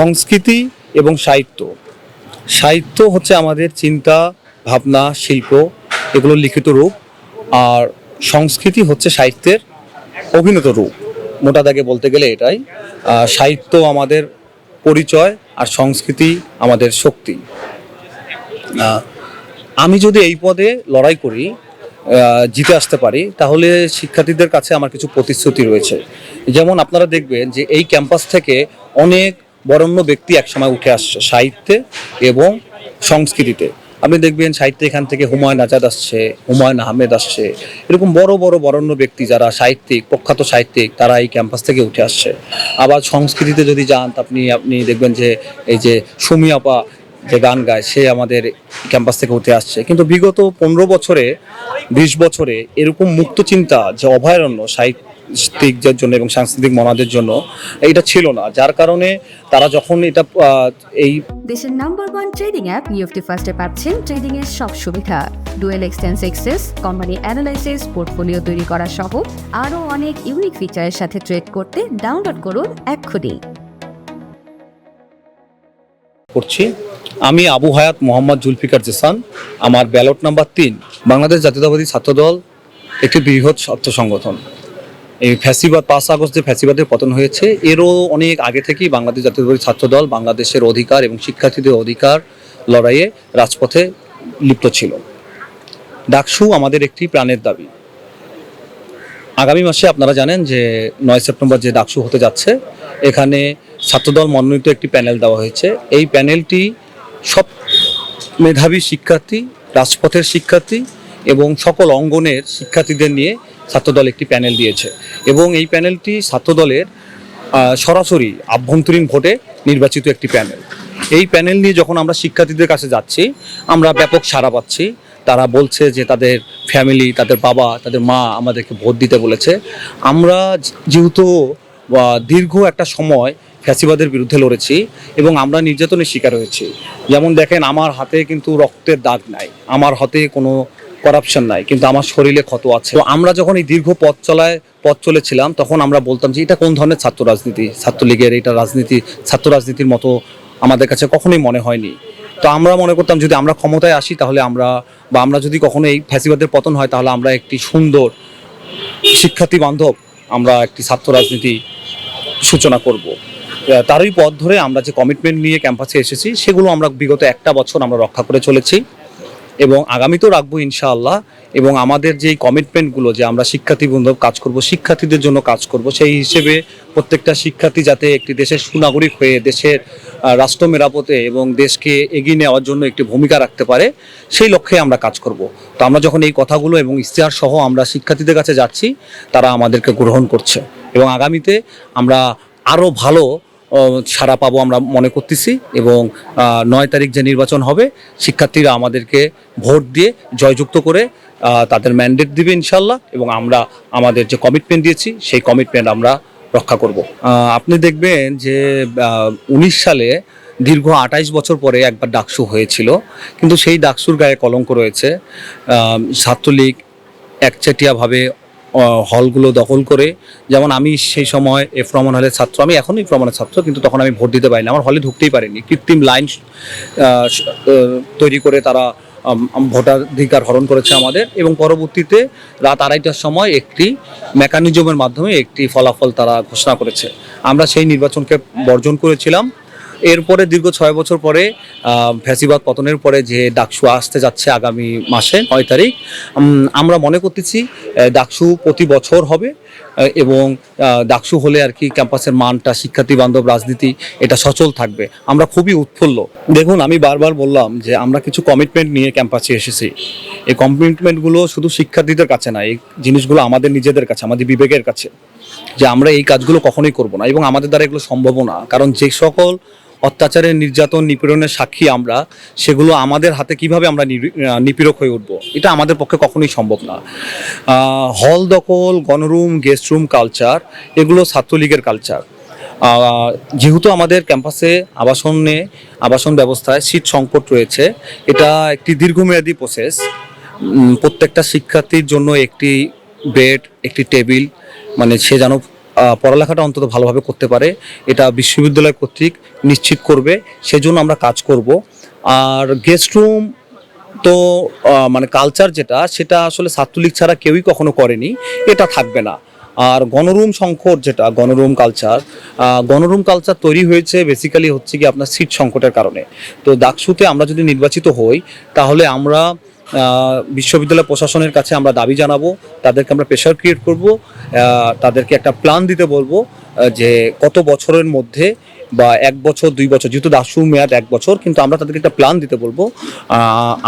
সংস্কৃতি এবং সাহিত্য। সাহিত্য হচ্ছে আমাদের চিন্তা, ভাবনা, শিল্প, এগুলো লিখিত রূপ। আর সংস্কৃতি হচ্ছে সাহিত্যের অভিনত রূপ। মোটা দাগে বলতে গেলে এটাই। সাহিত্য আমাদের পরিচয় আর সংস্কৃতি আমাদের শক্তি। আমি যদি এই পদে লড়াই করি জিতে আসতে পারি, তাহলে শিক্ষার্থীদের কাছে আমার কিছু প্রতিশ্রুতি রয়েছে। যেমন আপনারা দেখবেন যে এই ক্যাম্পাস থেকে অনেক বরণ্য ব্যক্তি একসময় উঠে আসছে সাহিত্যে এবং সংস্কৃতিতে। আপনি দেখবেন সাহিত্যে এখান থেকে হুমায়ুন আজাদ আসছে, হুমায়ুন আহমেদ আসছে। এরকম বড় বড় বরণ্য ব্যক্তি যারা সাহিত্যিক, প্রখ্যাত সাহিত্যিক, তারা এই ক্যাম্পাস থেকে উঠে আসছে। আবার সংস্কৃতিতে যদি যান আপনি আপনি দেখবেন যে এই যে সুমি আপা যে গান গায়, সে আমাদের ক্যাম্পাস থেকে উঠে আসছে। কিন্তু বিগত পনেরো বছরে, বিশ বছরে এরকম মুক্ত চিন্তা যে অভয়ারণ্য সাহিত্যিকদের জন্য এবং সাংস্কৃতিক মনাদের জন্য এটা ছিল না। যার কারণে তারা যখন এটা এই দেশের নাম্বার ওয়ান ট্রেডিং অ্যাপ নিউফটি ফার্স্টে পাচ্ছেন ট্রেডিং এর সব সুবিধা। ডুয়েল এক্সটেন্স এক্সেস কোম্পানি অ্যানালাইসিস পোর্টফোলিও তৈরি করা সহ আরও অনেক ইউনিক ফিচারের সাথে ট্রেড করতে ডাউনলোড করুন এক্ষুনি। করছি। আমি আবু হায়াত মোহাম্মদ জুলফিকার জেসান। আমার ব্যালট নাম্বার তিন বাংলাদেশ জাতীয়তাবাদী ছাত্রদল একটি বৃহৎ ছাত্র সংগঠন। এই ফ্যাসিবাদ, পাঁচ আগস্ট যে ফ্যাসিবাদের পতন হয়েছে, এরও অনেক আগে থেকেই বাংলাদেশ জাতীয়তাবাদী ছাত্রদল বাংলাদেশের অধিকার এবং শিক্ষার্থীদের অধিকার লড়াইয়ে রাজপথে লিপ্ত ছিল। ডাকসু আমাদের একটি প্রাণের দাবি। আগামী মাসে আপনারা জানেন যে নয় সেপ্টেম্বর যে ডাকসু হতে যাচ্ছে, এখানে ছাত্রদল মনোনীত একটি প্যানেল দেওয়া হয়েছে। এই প্যানেলটি সব মেধাবী শিক্ষার্থী, রাজপথের শিক্ষার্থী এবং সকল অঙ্গনের শিক্ষার্থীদের নিয়ে ছাত্রদল একটি প্যানেল দিয়েছে। এবং এই প্যানেলটি ছাত্রদলের সরাসরি আভ্যন্তরীণ ভোটে নির্বাচিত একটি প্যানেল। এই প্যানেল নিয়ে যখন আমরা শিক্ষার্থীদের কাছে যাচ্ছি, আমরা ব্যাপক সাড়া পাচ্ছি। তারা বলছে যে তাদের ফ্যামিলি, তাদের বাবা, তাদের মা আমাদেরকে ভোট দিতে বলেছে। আমরা যেহেতু দীর্ঘ একটা সময় ফ্যাসিবাদের বিরুদ্ধে লড়েছি এবং আমরা নির্যাতনের শিকার হয়েছি। যেমন দেখেন, আমার হাতে কিন্তু রক্তের দাগ নাই। আমার হাতে কোনো করাপশন নাই, কিন্তু আমার শরীরে ক্ষত আছে। তো আমরা যখন এই দীর্ঘ পথ চলায়, পথ চলেছিলাম, তখন আমরা বলতাম যে, এটা কোন ধরনের ছাত্র রাজনীতি? ছাত্রলীগের এটা রাজনীতি, ছাত্র রাজনীতির মতো আমাদের কাছে কখনোই মনে হয়নি। তো আমরা মনে করতাম, যদি আমরা ক্ষমতায় আসি, তাহলে আমরা, বা আমরা যদি কখনো এই ফ্যাসিবাদের পতন হয়, তাহলে আমরা একটি সুন্দর শিক্ষার্থী বান্ধব আমরা একটি ছাত্র রাজনীতি সূচনা করব। তারই পথ ধরে আমরা যে কমিটমেন্ট নিয়ে ক্যাম্পাসে এসেছি, সেগুলো আমরা বিগত একটা বছর আমরা রক্ষা করে চলেছি। এবং আগামীতেও রাখব ইনশাআল্লাহ। এবং আমাদের যে কমিটমেন্টগুলো যে আমরা শিক্ষার্থী বান্ধব কাজ করব, শিক্ষার্থীদের জন্য কাজ করব, সেই হিসেবে প্রত্যেকটা শিক্ষার্থী যাতে একটি দেশের সুনাগরিক হয়ে দেশের রাষ্ট্র মেরাপতে এবং দেশকে এগিয়ে নেওয়ার জন্য একটি ভূমিকা রাখতে পারে, সেই লক্ষ্যে আমরা কাজ করব। তো আমরা যখন এই কথাগুলো এবং ইশতেহার সহ আমরা শিক্ষার্থীদের কাছে যাচ্ছি, তারা আমাদেরকে গ্রহণ করছে। এবং আগামীতে আমরা আরও ভালো সাড়া পাবো আমরা মনে করতেছি এবং নয় তারিখ যে নির্বাচন হবে, শিক্ষার্থীরা আমাদেরকে ভোট দিয়ে জয়যুক্ত করে তাদের ম্যান্ডেট দিবে ইনশাল্লাহ এবং আমরা আমাদের যে কমিটমেন্ট দিয়েছি, সেই কমিটমেন্ট আমরা রক্ষা করব। আপনি দেখবেন যে উনিশ সালে দীর্ঘ আঠাইশ বছর পরে একবার ডাকসু হয়েছিল, কিন্তু সেই ডাকসুর গায়ে কলঙ্ক রয়েছে। ছাত্রলীগ একচেটিয়াভাবে হলগুলো দখল করে, যেমন আমি সেই সময় এফ রহমান হলের ছাত্র, আমি এখনই এফ রহমানের ছাত্র, কিন্তু তখন আমি ভোট দিতে পারিনি, আমার হলে ঢুকতেই পারিনি। কৃত্রিম লাইন তৈরি করে তারা ভোটাধিকার হরণ করেছে আমাদের এবং পরবর্তীতে রাত আড়াইটার সময় একটি মেকানিজমের মাধ্যমে একটি ফলাফল তারা ঘোষণা করেছে। আমরা সেই নির্বাচনকে বর্জন করেছিলাম। এরপরে দীর্ঘ ছয় বছর পরে ফ্যাসিবাদ পতনের পরে যে ডাকসু আসতে যাচ্ছে আগামী মাসে, নয় তারিখ আমরা মনে করতেছি ডাকসু প্রতি বছর হবে এবং ডাকসু হলে আর কি ক্যাম্পাসের মানটা, শিক্ষার্থী বান্ধব, রাজনীতি, এটা সচল থাকবে। আমরা খুবই উৎফুল্ল। দেখুন, আমি বারবার বললাম যে আমরা কিছু কমিটমেন্ট নিয়ে ক্যাম্পাসে এসেছি। এই কমিটমেন্টগুলো শুধু শিক্ষার্থীদের কাছে না, এই জিনিসগুলো আমাদের নিজেদের কাছে, আমাদের বিবেকের কাছে। যে আমরা এই কাজগুলো কখনোই করব না, এবং আমাদের দ্বারা এগুলো সম্ভব না। কারণ যে সকল অত্যাচারের নির্যাতন নিপীড়নের সাক্ষী আমরা, সেগুলো আমাদের হাতে কীভাবে আমরা নিপীড়ক হয়ে উঠবো? এটা আমাদের পক্ষে কখনোই সম্ভব না। হল দখল, গণরুম গেস্ট রুম কালচার এগুলো ছাত্রলীগের কালচার যেহেতু আমাদের ক্যাম্পাসে আবাসনে, আবাসন ব্যবস্থায় শীত সংকট রয়েছে, এটা একটি দীর্ঘমেয়াদী প্রসেস প্রত্যেকটা শিক্ষার্থীর জন্য একটি বেড একটি টেবিল মানে সে যেন পড়ালেখাটা অন্তত ভালোভাবে করতে পারে। এটা বিশ্ববিদ্যালয় কর্তৃক নিশ্চিত করবে। সেজন্য আমরা কাজ করব। আর গেস্ট রুম তো মানে কালচার যেটা, সেটা আসলে ছাত্রলীগ ছাড়া কেউই কখনো করেনি। এটা থাকবে না। আর গণরুম সংকট যেটা, গণরুম কালচার গণরুম কালচার তৈরি হয়েছে বেসিক্যালি হচ্ছে কি আপনার সিট সংকটের কারণে। তো ডাকসুতে আমরা যদি নির্বাচিত হই, তাহলে আমরা বিশ্ববিদ্যালয় প্রশাসনের কাছে আমরা দাবি জানাব, তাদেরকে আমরা প্রেশার ক্রিয়েট করব তাদেরকে একটা প্ল্যান দিতে বলব যে কত বছরের মধ্যে বা এক বছর, দুই বছর, যেহেতু দাসুর মেয়াদ এক বছর, কিন্তু আমরা তাদেরকে একটা প্ল্যান দিতে বলব।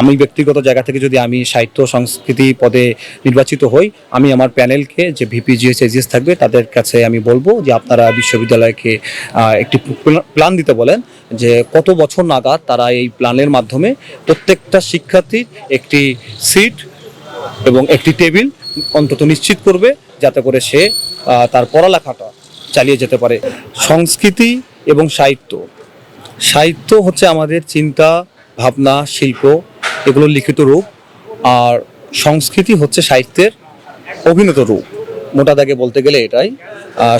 আমি ব্যক্তিগত জায়গা থেকে যদি আমি সাহিত্য সংস্কৃতি পদে নির্বাচিত হই, আমি আমার প্যানেলকে যে ভিপিজিএস এজিএস থাকবে, তাদের কাছে আমি বলব যে আপনারা বিশ্ববিদ্যালয়কে একটি প্ল্যান দিতে বলেন যে কত বছর নাগাদ তারা এই প্ল্যানের মাধ্যমে প্রত্যেকটা শিক্ষার্থীর একটি সিট এবং একটি টেবিল অন্তত নিশ্চিত করবে, যাতে করে সে তার পড়ালেখাটা চালিয়ে যেতে পারে। সংস্কৃতি এবং সাহিত্য। সাহিত্য হচ্ছে আমাদের চিন্তা, ভাবনা, শিল্প এগুলো লিখিত রূপ। আর সংস্কৃতি হচ্ছে সাহিত্যের অভিনত রূপ। মোটা দাগে বলতে গেলে এটাই।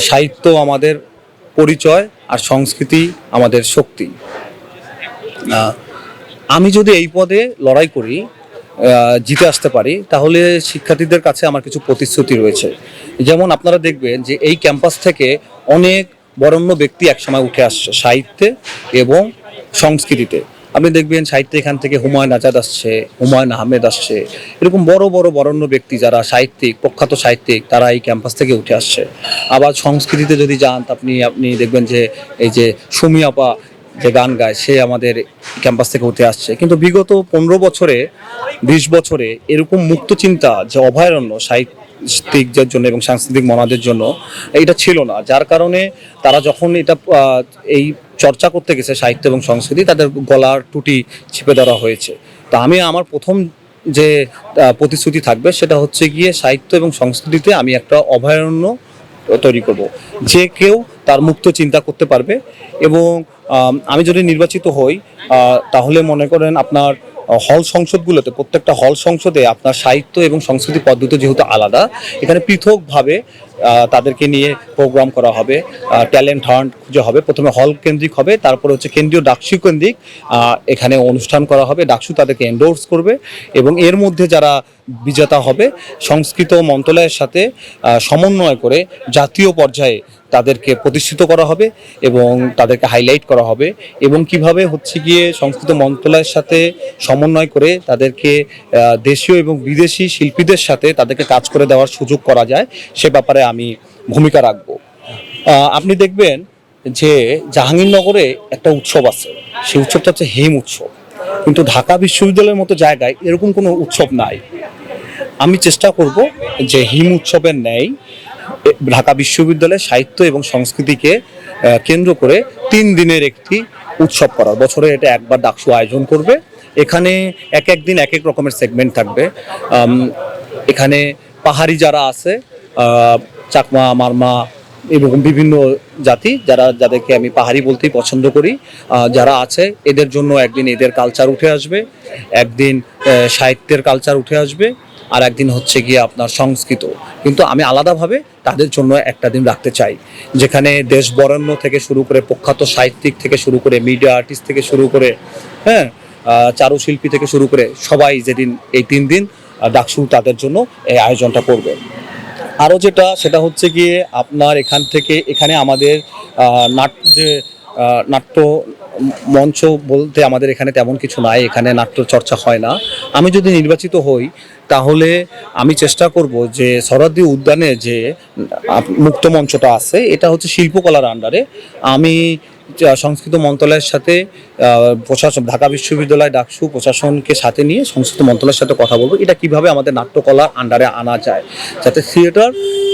সাহিত্য আমাদের পরিচয় আর সংস্কৃতি আমাদের শক্তি। আমি যদি এই পদে লড়াই করি জিতে আসতে পারি, তাহলে শিক্ষার্থীদের কাছে আমার কিছু প্রতিশ্রুতি রয়েছে। যেমন আপনারা দেখবেন যে এই ক্যাম্পাস থেকে অনেক বরণ্য ব্যক্তি একসময় উঠে আসছে সাহিত্যে এবং সংস্কৃতিতে। আপনি দেখবেন সাহিত্যে এখান থেকে হুমায়ুন আজাদ আসছে, হুমায়ুন আহমেদ আসছে। এরকম বড় বড় বরণ্য ব্যক্তি যারা সাহিত্যিক, প্রখ্যাত সাহিত্যিক তারা এই ক্যাম্পাস থেকে উঠে আসছে। আবার সংস্কৃতিতে যদি যান আপনি আপনি দেখবেন যে এই যে সুমি আপা যে গান গায়, সে আমাদের ক্যাম্পাস থেকে উঠে আসছে। কিন্তু বিগত পনেরো বছরে, বিশ বছরে এরকম মুক্ত চিন্তা যে অভয়ারণ্য সাহিত্যিকদের জন্য এবং সাংস্কৃতিক মনাদের জন্য এটা ছিল না। যার কারণে তারা যখন এটা এই চর্চা করতে গেছে সাহিত্য এবং সংস্কৃতি, তাদের গলার টুটি ছিপে ধরা হয়েছে। তো আমি আমার প্রথম যে প্রতিশ্রুতি থাকবে সেটা হচ্ছে গিয়ে সাহিত্য এবং সংস্কৃতিতে আমি একটা অভয়ারণ্য তৈরি করব। যে কেউ তার মুক্ত চিন্তা করতে পারবে এবং আমি যদি নির্বাচিত হই তাহলে মনে করেন আপনার হল সংসদগুলোতে, প্রত্যেকটা হল সংসদে আপনার সাহিত্য এবং সংস্কৃতি পদ্ধতি যেহেতু আলাদা, এখানে পৃথকভাবে তাদেরকে নিয়ে প্রোগ্রাম করা হবে ট্যালেন্ট হান্ট খুঁজে হবে, প্রথমে হল কেন্দ্রিক হবে, তারপরে হচ্ছে কেন্দ্রীয় ডাকসু কেন্দ্রিক এখানে অনুষ্ঠান করা হবে, ডাকসু তাদেরকে এন্ডোর্স করবে এবং এর মধ্যে যারা বিজেতা হবে। সংস্কৃত মন্ত্রণালয়ের সাথে সমন্বয় করে জাতীয় পর্যায়ে তাদেরকে প্রতিষ্ঠিত করা হবে এবং তাদেরকে হাইলাইট করা হবে এবং কীভাবে হচ্ছে গিয়ে সংস্কৃত মন্ত্রণালয়ের সাথে সমন্বয় করে তাদেরকে দেশীয় এবং বিদেশি শিল্পীদের সাথে তাদেরকে কাজ করে দেওয়ার সুযোগ করা যায়, সে ব্যাপারে আমি ভূমিকা রাখব। আপনি দেখবেন যে জাহাঙ্গীরনগরে একটা উৎসব আছে, সেই উৎসবটা হচ্ছে হেম উৎসব। কিন্তু ঢাকা বিশ্ববিদ্যালয়ের মতো জায়গায় এরকম কোনো উৎসব নাই। আমি চেষ্টা করব যে হিম উৎসবের ন্যায় ঢাকা বিশ্ববিদ্যালয়ের সাহিত্য এবং সংস্কৃতিকে কেন্দ্র করে তিন দিনের একটি উৎসব করার। বছরে এটা একবার ডাকসু আয়োজন করবে। এখানে এক এক দিন এক এক রকমের সেগমেন্ট থাকবে। এখানে পাহাড়ি যারা আছে চাকমা, মারমা এবং বিভিন্ন জাতি যারা যাদেরকে আমি পাহাড়ি বলতেই পছন্দ করি যারা আছে, এদের জন্য একদিন এদের কালচার উঠে আসবে, একদিন সাহিত্যের কালচার উঠে আসবে, আর একদিন হচ্ছে গিয়ে আপনার সংস্কৃত। কিন্তু আমি আলাদাভাবে তাদের জন্য একটা দিন রাখতে চাই, যেখানে দেশ বরেণ্য থেকে শুরু করে প্রখ্যাত সাহিত্যিক থেকে শুরু করে মিডিয়া আর্টিস্ট থেকে শুরু করে হ্যাঁ চারুশিল্পী থেকে শুরু করে সবাই যেদিন এই তিন দিন ডাকসু তাদের জন্য এই আয়োজনটা করবে। আরও যেটা, সেটা হচ্ছে গিয়ে আপনার এখান থেকে, এখানে আমাদের নাট, যে নাট্য মঞ্চ বলতে আমাদের এখানে তেমন কিছু নাই, এখানে নাট্য চর্চা হয় না। আমি যদি নির্বাচিত হই, তাহলে আমি চেষ্টা করব যে সরাদ্দি উদ্যানে যে মুক্ত মঞ্চটা আছে, এটা হচ্ছে শিল্পকলার আন্ডারে আমি সংস্কৃত মন্ত্রণালয়ের সাথে প্রশাসন, ঢাকা বিশ্ববিদ্যালয় ডাকসু প্রশাসনকে সাথে নিয়ে সংস্কৃত মন্ত্রণালয়ের সাথে কথা বলব। এটা কীভাবে আমাদের নাট্যকলার আন্ডারে আনা যায়? যাতে থিয়েটার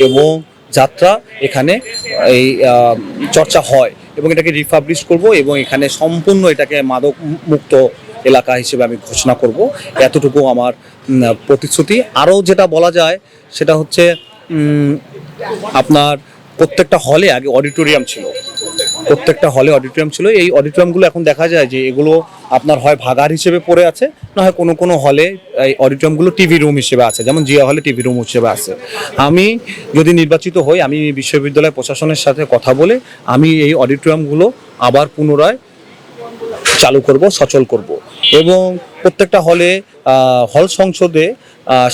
এবং যাত্রা এখানে এই চর্চা হয় এবং এটাকে রিপাবলিশ করব এবং এখানে সম্পূর্ণ এটাকে মাদক মুক্ত এলাকা হিসেবে আমি ঘোষণা করব। এতটুকু আমার প্রতিশ্রুতি। আরও যেটা বলা যায়, সেটা হচ্ছে আপনার প্রত্যেকটা হলে আগে অডিটোরিয়াম ছিল। প্রত্যেকটা হলে অডিটোরিয়াম ছিল। এই অডিটোরিয়ামগুলো এখন দেখা যায় যে এগুলো আপনার হয় ভাগার হিসেবে পড়ে আছে, না হয় কোনো কোনো হলে এই অডিটোরিয়ামগুলো টিভি রুম হিসেবে আছে, যেমন জিয়া হলে টিভি রুম হিসেবে আছে। আমি যদি নির্বাচিত হই, আমি বিশ্ববিদ্যালয় প্রশাসনের সাথে কথা বলে আমি এই অডিটোরিয়ামগুলো আবার পুনরায় চালু করব, সচল করব। এবং প্রত্যেকটা হলে হল সংসদে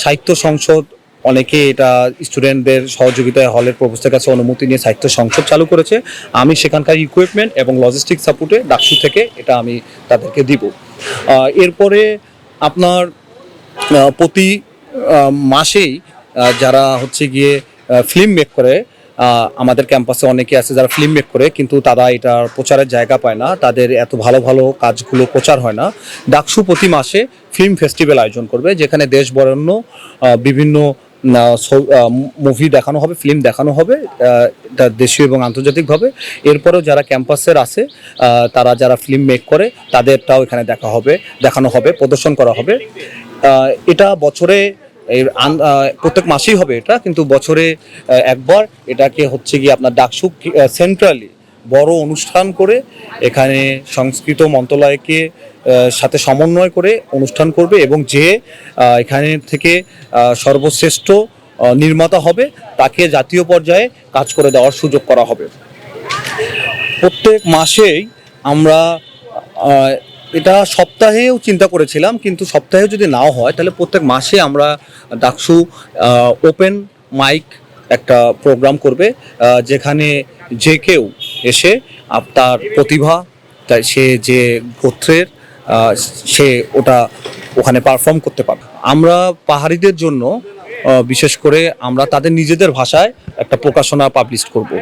সাহিত্য সংসদ অনেকে এটা স্টুডেন্টদের সহযোগিতায় হলের প্রভুস্তের কাছে অনুমতি নিয়ে সাহিত্য সংসদ চালু করেছে। আমি সেখানকার ইকুইপমেন্ট এবং লজিস্টিক সাপোর্টে ডাকসু থেকে এটা আমি তাদেরকে দিব। এরপরে আপনার প্রতি মাসেই যারা হচ্ছে গিয়ে ফিল্ম মেক করে আমাদের ক্যাম্পাসে অনেকে আছে যারা ফিল্ম মেক করে, কিন্তু তারা এটার প্রচারের জায়গা পায় না। তাদের এত ভালো ভালো কাজগুলো প্রচার হয় না। ডাকসু প্রতি মাসে ফিল্ম ফেস্টিভ্যাল আয়োজন করবে, যেখানে দেশ বরেণ্য বিভিন্ন মুভি দেখানো হবে ফিল্ম দেখানো হবে দেশীয় এবং আন্তর্জাতিকভাবে এরপরেও যারা ক্যাম্পাসের আছে তারা যারা ফিল্ম মেক করে, তাদেরটাও এখানে দেখা হবে, দেখানো হবে, প্রদর্শন করা হবে। এটা বছরে প্রত্যেক মাসেই হবে এটা, কিন্তু বছরে একবার এটাকে হচ্ছে গিয়ে আপনার ডাকসু সেন্ট্রালি বড় অনুষ্ঠান করে এখানে সংস্কৃত মন্ত্রণালয়কে সাথে সমন্বয় করে অনুষ্ঠান করবে এবং যে এখানে থেকে সর্বশ্রেষ্ঠ নির্মাতা হবে, তাকে জাতীয় পর্যায়ে কাজ করে দেওয়ার সুযোগ করা হবে। প্রত্যেক মাসেই আমরা এটা সপ্তাহেও চিন্তা করেছিলাম, কিন্তু সপ্তাহে যদি নাও হয়, তাহলে প্রত্যেক মাসে আমরা ডাকসু ওপেন মাইক একটা প্রোগ্রাম করবে যেখানে যে কেউ এসে তার প্রতিভা, তাই সে যে গোত্রের সে ওটা ওখানে পারফর্ম করতে পারবে। আমরা পাহাড়িদের জন্য বিশেষ করে আমরা তাদের নিজেদের ভাষায় একটা প্রকাশনা পাবলিশ করব।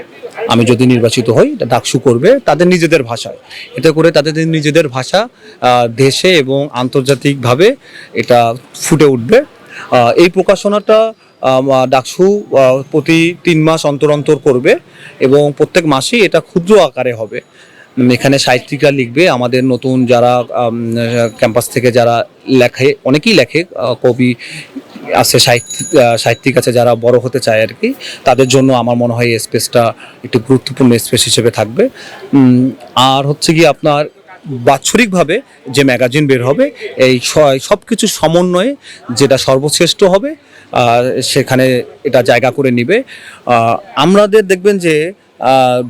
আমি যদি নির্বাচিত হই ডাকসু করবে তাদের নিজেদের ভাষায়। এটা করে তাদের নিজেদের ভাষা দেশে এবং আন্তর্জাতিকভাবে এটা ফুটে উঠবে। এই প্রকাশনাটা ডাকসু প্রতি তিন মাস অন্তর অন্তর করবে এবং প্রত্যেক মাসেই এটা ক্ষুদ্র আকারে হবে। এখানে সাহিত্যিকরা লিখবে, আমাদের নতুন যারা ক্যাম্পাস থেকে যারা লেখে, অনেকেই লেখে কবি আছে সাহিত্যিক সাহিত্যিক আছে যারা বড় হতে চায় আর কি। তাদের জন্য আমার মনে হয় এই স্পেসটা একটি গুরুত্বপূর্ণ স্পেস হিসেবে থাকবে। আর হচ্ছে কি আপনার বাৎসরিকভাবে যে ম্যাগাজিন বের হবে, এই সব কিছু সমন্বয়ে যেটা সর্বশ্রেষ্ঠ হবে সেখানে এটা জায়গা করে নিবে। আমাদের দেখবেন যে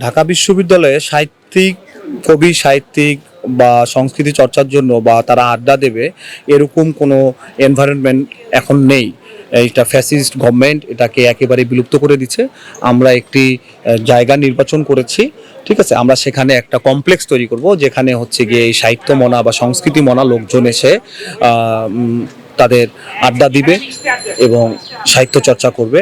ঢাকা বিশ্ববিদ্যালয়ে সাহিত্যিক, কবি সাহিত্যিক বা সংস্কৃতি চর্চার জন্য বা তারা আড্ডা দেবে, এরকম কোনো এনভায়রনমেন্ট এখন নেই। এইটা ফ্যাসিস্ট গভর্নমেন্ট এটাকে একেবারে বিলুপ্ত করে দিচ্ছে। আমরা একটি জায়গা নির্বাচন করেছি, ঠিক আছে? আমরা সেখানে একটা কমপ্লেক্স তৈরি করব, যেখানে হচ্ছে গিয়ে এই সাহিত্য মনা বা সংস্কৃতি মনা লোকজন এসে তাদের আড্ডা দিবে এবং সাহিত্য চর্চা করবে।